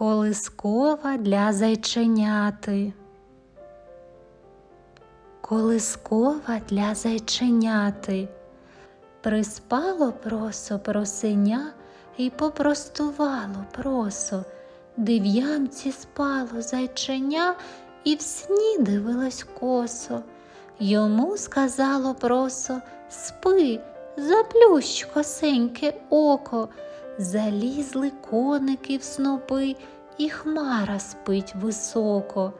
Колискова для зайченяти. Колискова для зайченяти. Приспало просо просеня і попростувало просо. Де в ямці спало зайченя і в сні дивилось косо. Йому сказало просо спи, заплющ косеньке око. Залізли коники в снопи, і хмара спить високо.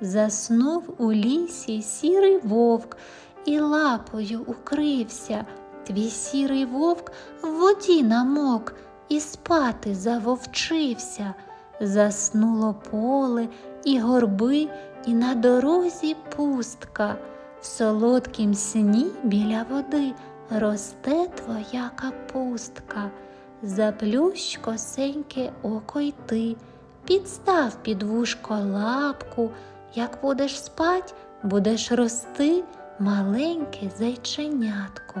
Заснув у лісі сірий вовк і лапою укрився. Твій сірий вовк в воді намок і спати завовчився. Заснуло поле і горби, і на дорозі пустка. В солодкім сні біля води росте твоя капустка. Заплющ косеньке око й ти, підстав під вушко лапку, як будеш спать, будеш рости маленьке зайченятко.